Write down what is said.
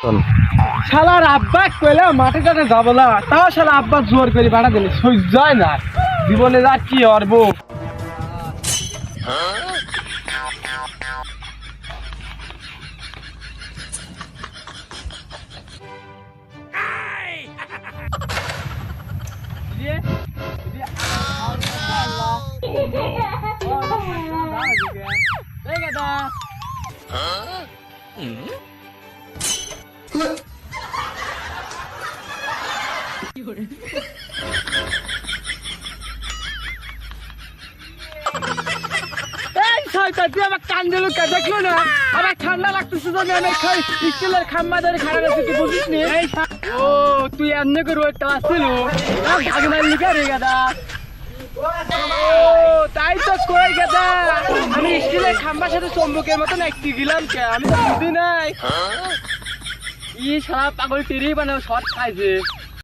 শালার আব্বা কইলে মাঠে টাটে যাব না। তাও শালা আব্বা জোর করে বাড়া দিলে সহ্য না। জীবনে যা কি অরবো। এই শয়তান তুই আমার কান দিল দেখল না? আমার ঠান্ডা লাগতেছে আমি খাই। স্টিলের খাম্মা ধরে খাড়া আছে তুই বুঝিস নি? ও তুই এমনি করে ওটা আসছিল। ভাগ মারলি কে রে গাদা। তাই তো কই গাদা। আমি স্টিলের খাম্বার সাথে চম্বকের মতন একটি গেলাম কে? আমি তো বুঝি নাই। ই সারা পাগল টেরি বানাও শর্ট খাইছে।